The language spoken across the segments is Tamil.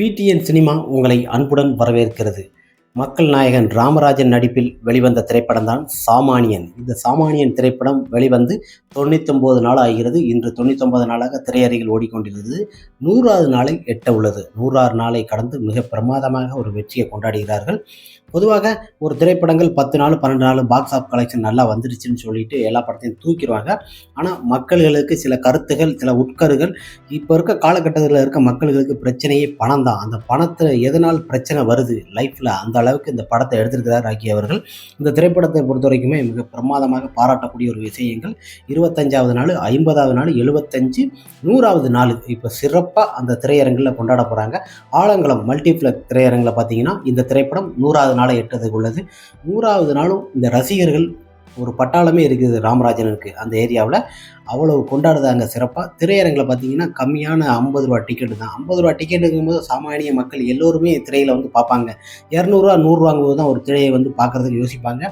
பிடிஎன் சினிமா உங்களை அன்புடன் வரவேற்கிறது. மக்கள் நாயகன் ராமராஜன் நடிப்பில் வெளிவந்த திரைப்படம் தான் சாமானியன். இந்த சாமானியன் திரைப்படம் வெளிவந்து தொண்ணூத்தொம்பது நாள் ஆகிறது இன்று தொண்ணூத்தொம்பது நாளாக திரையரங்கில் ஓடிக்கொண்டிருந்தது. நூறாவது நாளை எட்ட உள்ளது. நூறாறு நாளை கடந்து மிக பிரமாதமாக ஒரு வெற்றியை கொண்டாடுகிறார்கள். பொதுவாக ஒரு திரைப்படங்கள் பத்து நாள் பன்னெண்டு நாள் பாக்ஸ் ஆஃப் கலெக்ஷன் நல்லா வந்துருச்சுன்னு சொல்லிட்டு எல்லா படத்தையும் தூக்கிடுவாங்க. ஆனால் மக்கள்களுக்கு சில கருத்துகள் சில உட்கருகள் இப்போ இருக்க காலகட்டத்தில் இருக்க மக்களுக்கு பிரச்சனையே பணம் தான். அந்த பணத்தில் எதனால் பிரச்சனை வருது? லைஃப்பில் அந்த அளவுக்கு இந்த படத்தை எடுத்திருக்கிறார் ராக்கி அவர்கள். இந்த திரைப்படத்தை பொறுத்த வரைக்குமே மிக பிரமாதமாக பாராட்டக்கூடிய ஒரு விஷயங்கள். இருபத்தஞ்சாவது நாள் ஐம்பதாவது நாள் எழுபத்தஞ்சு நூறாவது நாள் இப்போ சிறப்பாக அந்த திரையரங்கில் கொண்டாட போகிறாங்க ஆலங்குளம் மல்டிப்ளெக்ஸ் திரையரங்கில் பார்த்தீங்கன்னா இந்த திரைப்படம் நூறாவது நாளை எட்டதுக்கு உள்ளது. நூறாவது நாளும் இந்த ரசிகர்கள் ஒரு பட்டாளமே இருக்குது ராமராஜனுக்கு அந்த ஏரியாவில். அவ்வளவு கொண்டாடுதாங்க சிறப்பாக திரையரங்கில் பார்த்தீங்கன்னா கம்மியான ஐம்பது ரூபா டிக்கெட்டு தான். ஐம்பது ரூபா டிக்கெட்டுங்கும் போது சாமானிய மக்கள் எல்லோருமே திரையில் வந்து பார்ப்பாங்க. இரநூறுவா நூறுரூவாங்கும்போது தான் ஒரு திரையை வந்து பார்க்குறதுக்கு யோசிப்பாங்க.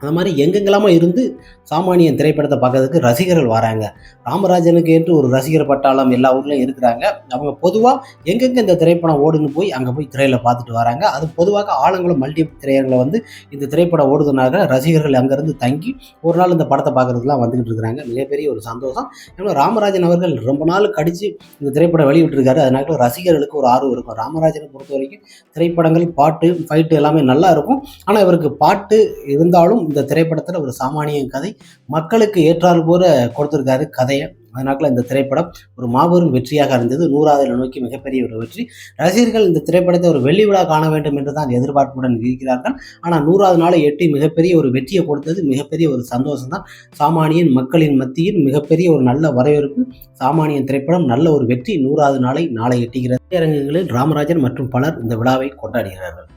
அது மாதிரி எங்கெங்கெல்லாமோ இருந்து சாமானியன் திரைப்படத்தை பார்க்கறதுக்கு ரசிகர்கள் வராங்க. ராமராஜனுக்கு என்று ஒரு ரசிகர் பட்டாளம் எல்லா ஊர்லேயும் இருக்கிறாங்க. அவங்க பொதுவாக எங்கெங்கே இந்த திரைப்படம் ஓடுன்னு போய் அங்கே போய் திரையில் பார்த்துட்டு வராங்க. அது பொதுவாக ஆலங்குளம் மல்டி திரையரங்கில் வந்து இந்த திரைப்படம் ஓடுதுனாக ரசிகர்கள் அங்கேருந்து தங்கி ஒரு நாள் இந்த படத்தை பார்க்குறதுலாம் வந்துக்கிட்டு இருக்கிறாங்க. மிகப்பெரிய ஒரு சந்தோஷம். ஏன்னா ராமராஜன் அவர்கள் ரொம்ப நாள் கடித்து இந்த திரைப்படம் வெளியிட்டிருக்காரு. அதனால ரசிகர்களுக்கு ஒரு ஆர்வம் இருக்கும். ராமராஜனை பொறுத்த வரைக்கும் திரைப்படங்கள் பாட்டு ஃபைட்டு எல்லாமே நல்லா இருக்கும். ஆனால் இவருக்கு பாட்டு இருந்தாலும் இந்த திரைப்படத்தில் ஒரு சாமானிய கதை மக்களுக்கு ஏற்றாறு போல கொடுத்துருக்காரு கதையை. அதனால இந்த திரைப்படம் ஒரு மாபெரும் வெற்றியாக இருந்தது நூறாவது நோக்கி மிகப்பெரிய ஒரு வெற்றி. ரசிகர்கள் இந்த திரைப்படத்தை ஒரு வெள்ளி விழா காண வேண்டும் என்று தான் எதிர்பார்ப்புடன் இருக்கிறார்கள். ஆனால் நூறாவது நாளை எட்டி மிகப்பெரிய ஒரு வெற்றியை கொடுத்தது மிகப்பெரிய ஒரு சந்தோஷம் தான் சாமானியன் மக்களின் மத்தியில் மிகப்பெரிய ஒரு நல்ல வரவேற்பு சாமானியன் திரைப்படம் நல்ல ஒரு வெற்றி நூறாவது நாளை நாளை எட்டுகிறது. திரையரங்குகளில் ராமராஜன் மற்றும் பலர் இந்த விழாவை கொண்டாடுகிறார்கள்.